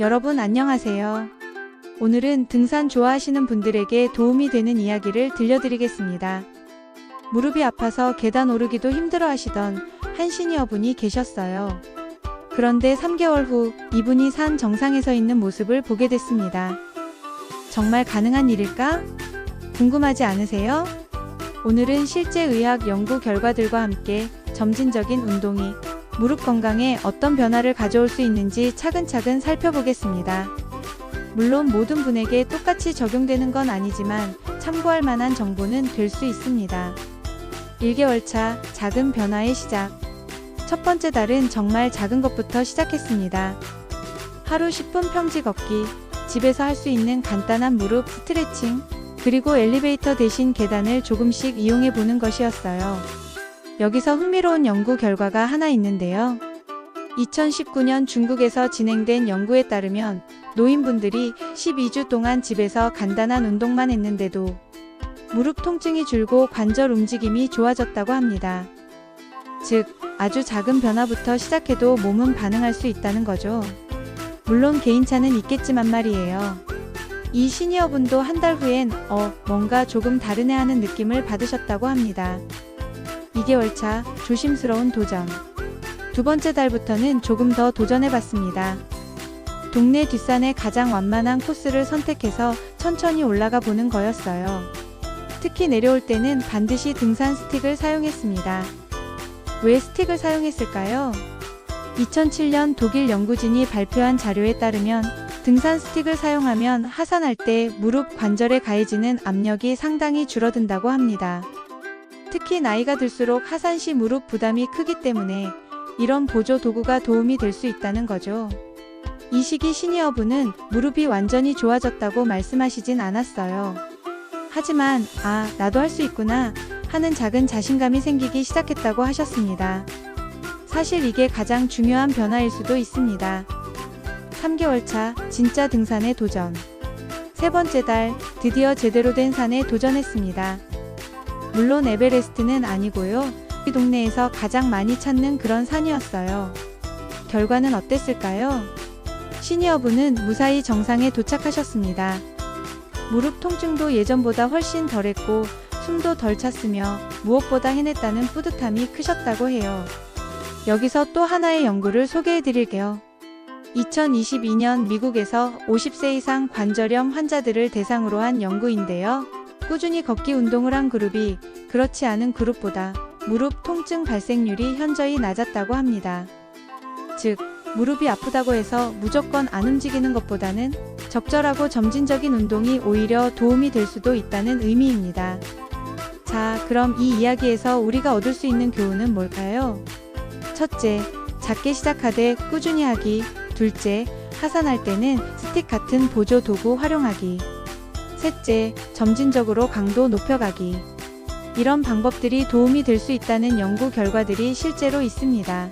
여러분 안녕하세요. 오늘은 등산 좋아하시는 분들에게 도움이 되는 이야기를 들려드리겠습니다. 무릎이 아파서 계단 오르기도 힘들어 하시던 한 시니어분이 계셨어요. 그런데 3개월 후 이분이 산 정상에 서 있는 모습을 보게 됐습니다. 정말 가능한 일일까? 궁금하지 않으세요? 오늘은 실제 의학 연구 결과들과 함께 점진적인 운동이 무릎 건강에 어떤 변화를 가져올 수 있는지 차근차근 살펴보겠습니다. 물론 모든 분에게 똑같이 적용되는 건 아니지만 참고할 만한 정보는 될 수 있습니다. 1개월 차 작은 변화의 시작. 첫 번째 달은 정말 작은 것부터 시작했습니다. 하루 10분 평지 걷기, 집에서 할 수 있는 간단한 무릎 스트레칭, 그리고 엘리베이터 대신 계단을 조금씩 이용해 보는 것이었어요. 여기서 흥미로운 연구 결과가 하나 있는데요. 2019년 중국에서 진행된 연구에 따르면 노인분들이 12주 동안 집에서 간단한 운동만 했는데도 무릎 통증이 줄고 관절 움직임이 좋아졌다고 합니다. 즉, 아주 작은 변화부터 시작해도 몸은 반응할 수 있다는 거죠. 물론 개인차는 있겠지만 말이에요. 이 시니어분도 한 달 후엔 어, 뭔가 조금 다르네 하는 느낌을 받으셨다고 합니다. 2개월 차 조심스러운 도전. 두 번째 달부터는 조금 더 도전해봤습니다. 동네 뒷산의 가장 완만한 코스를 선택해서 천천히 올라가 보는 거였어요. 특히 내려올 때는 반드시 등산 스틱을 사용했습니다. 왜 스틱을 사용했을까요? 2007년 독일 연구진이 발표한 자료에 따르면 등산 스틱을 사용하면 하산할 때 무릎 관절에 가해지는 압력이 상당히 줄어든다고 합니다. 특히 나이가 들수록 하산 시 무릎 부담이 크기 때문에 이런 보조 도구가 도움이 될 수 있다는 거죠. 이 시기 시니어분은 무릎이 완전히 좋아졌다고 말씀하시진 않았어요. 하지만, 아, 나도 할 수 있구나 하는 작은 자신감이 생기기 시작했다고 하셨습니다. 사실 이게 가장 중요한 변화일 수도 있습니다. 3개월 차 진짜 등산에 도전. 세 번째 달 드디어 제대로 된 산에 도전했습니다. 물론 에베레스트는 아니고요. 이 동네에서 가장 많이 찾는 그런 산이었어요. 결과는 어땠을까요? 시니어분은 무사히 정상에 도착하셨습니다. 무릎 통증도 예전보다 훨씬 덜했고 숨도 덜 찼으며 무엇보다 해냈다는 뿌듯함이 크셨다고 해요. 여기서 또 하나의 연구를 소개해 드릴게요. 2022년 미국에서 50세 이상 관절염 환자들을 대상으로 한 연구인데요. 꾸준히 걷기 운동을 한 그룹이 그렇지 않은 그룹보다 무릎 통증 발생률이 현저히 낮았다고 합니다. 즉, 무릎이 아프다고 해서 무조건 안 움직이는 것보다는 적절하고 점진적인 운동이 오히려 도움이 될 수도 있다는 의미입니다. 자, 그럼 이 이야기에서 우리가 얻을 수 있는 교훈은 뭘까요? 첫째, 작게 시작하되 꾸준히 하기. 둘째, 하산할 때는 스틱 같은 보조 도구 활용하기. 셋째, 점진적으로 강도 높여가기. 이런 방법들이 도움이 될 수 있다는 연구 결과들이 실제로 있습니다.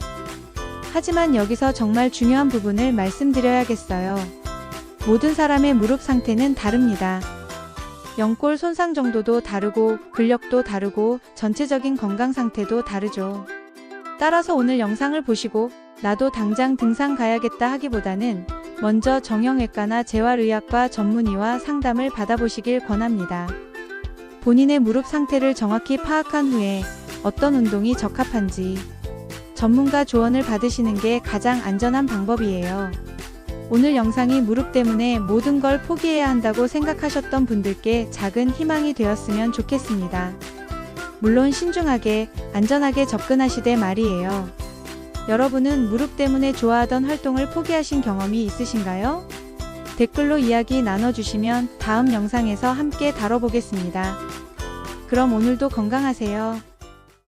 하지만 여기서 정말 중요한 부분을 말씀드려야겠어요. 모든 사람의 무릎 상태는 다릅니다. 연골 손상 정도도 다르고 근력도 다르고 전체적인 건강 상태도 다르죠. 따라서 오늘 영상을 보시고 나도 당장 등산 가야겠다 하기보다는 먼저 정형외과나 재활의학과 전문의와 상담을 받아보시길 권합니다. 본인의 무릎 상태를 정확히 파악한 후에 어떤 운동이 적합한지 전문가 조언을 받으시는 게 가장 안전한 방법이에요. 오늘 영상이 무릎 때문에 모든 걸 포기해야 한다고 생각하셨던 분들께 작은 희망이 되었으면 좋겠습니다. 물론 신중하게, 안전하게 접근하시되 말이에요. 여러분은 무릎 때문에 좋아하던 활동을 포기하신 경험이 있으신가요? 댓글로 이야기 나눠주시면 다음 영상에서 함께 다뤄보겠습니다. 그럼 오늘도 건강하세요.